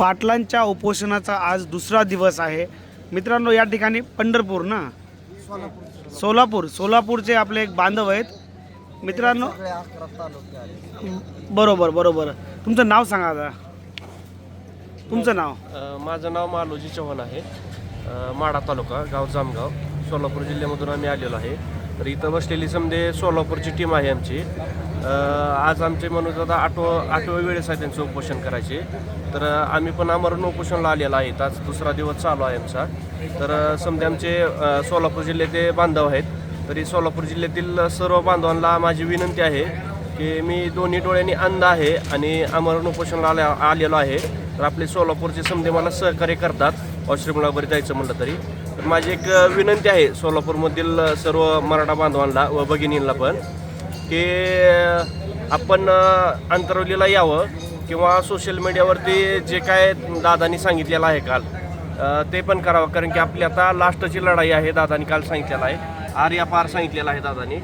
पाटलांच्या उपोषणाचा आज दुसरा दिवस आहे. मित्रांनो या ठिकाणी पंढरपूर ना? सोलापूर. सोलापूरचे आपले एक बांधव आहेत. मित्रांनो बरोबर बरोबर. तुमचं नाव सांगा आता. तुमचं नाव? अ, माझं नाव मालोजी चव्हाण आहे. अ, माढा तालुका गाव जामगाव. सोलापूर जिल्ह्यामधून आम्ही आलेलो आहे. तर इथं बसलेली समजे सोलापूरची टीम आहे आमची. आज आमचे मनोज दादा आठवं आठव्या वेळेस आहे त्यांचं उपोषण करायचे. तर आम्ही पण आमरण उपोषणला आलेलो आहेत आज दुसरा दिवस चालू आहे आमचा. तर समजा आमचे सोलापूर जिल्ह्याचे बांधव आहेत. तरी सोलापूर जिल्ह्यातील सर्व बांधवांना माझी विनंती आहे की मी दोन्ही डोळ्यांनी अंध आहे आणि आमरण उपोषणला आल्या आलेलो आहे. तर आपले सोलापूरचे समजे मला सहकार्य करतात. वॉशरूमला वगैरे जायचं म्हटलं तरी. तर माझी एक विनंती आहे सोलापूरमधील सर्व मराठा बांधवांना व भगिनींना पण. की आपण अंतरवलीला यावं किंवा सोशल मीडियावरती जे काय दादानी सांगितलेलं आहे काल ते पण करावं. कारण की आपली आता लास्टची लढाई आहे दादानी काल सांगितलेलं आहे. आर्या पार सांगितलेलं आहे दादानी.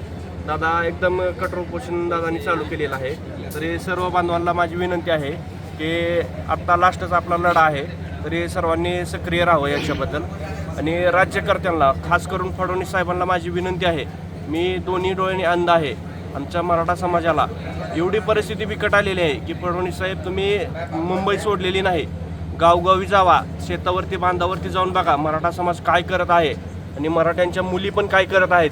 दादा एकदम कठोर उपोषण दादानी चालू केलेलं आहे. तरी सर्व बांधवांना माझी विनंती आहे की आत्ता लास्टचा आपला लढा आहे तरी सर्वांनी सक्रिय राहावं याच्याबद्दल. आणि राज्यकर्त्यांना खास करून फडणवीस साहेबांना माझी विनंती आहे मी दोन्ही डोळ्यांनी अंध आहे. आमच्या मराठा समाजाला एवढी परिस्थिती बिकट आलेली आहे की फडणवीस साहेब तुम्ही मुंबई सोडलेली नाही. गावगावी जावा शेतावरती बांधावरती जाऊन बघा मराठा समाज काय करत आहे आणि मराठ्यांच्या मुली पण काय करत आहेत.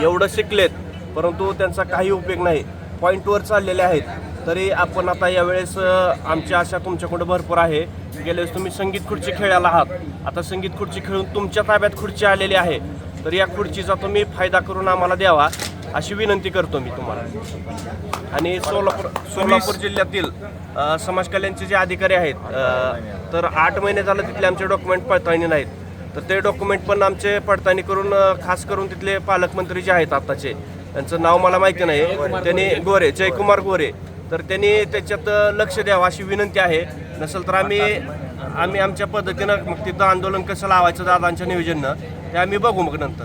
एवढं शिकलेत परंतु त्यांचा काही उपयोग नाही. पॉईंटवर चाललेले आहेत. तरी आपण आता यावेळेस आमची आशा तुमच्याकडं भरपूर आहे. गेल्या वेळेस तुम्ही संगीत खुर्ची खेळायला आहात. आता संगीत खुर्ची खेळून तुमच्या ताब्यात खुर्ची आलेली आहे. तर या खुर्चीचा तुम्ही फायदा करून आम्हाला द्यावा. अशी विनंती करतो मी तुम्हाला. आणि सोलापूर सोलापूर जिल्ह्यातील समाज कल्याणचे जे अधिकारी आहेत तर आठ महिने झालं तिथले आमचे डॉक्युमेंट पडताळणी नाहीत. तर ते डॉक्युमेंट पण आमचे पडताळणी करून खास करून तिथले पालकमंत्री जे आहेत आत्ताचे त्यांचं नाव मला माहिती नाही. त्यांनी गोरे जयकुमार गोरे तर त्यांनी त्याच्यात लक्ष द्यावं अशी विनंती आहे. नसेल तर आम्ही आम्ही आमच्या पद्धतीनं मग तिथं आंदोलन कसं लावायचं दादांच्या नियोजननं ते आम्ही बघू मग नंतर.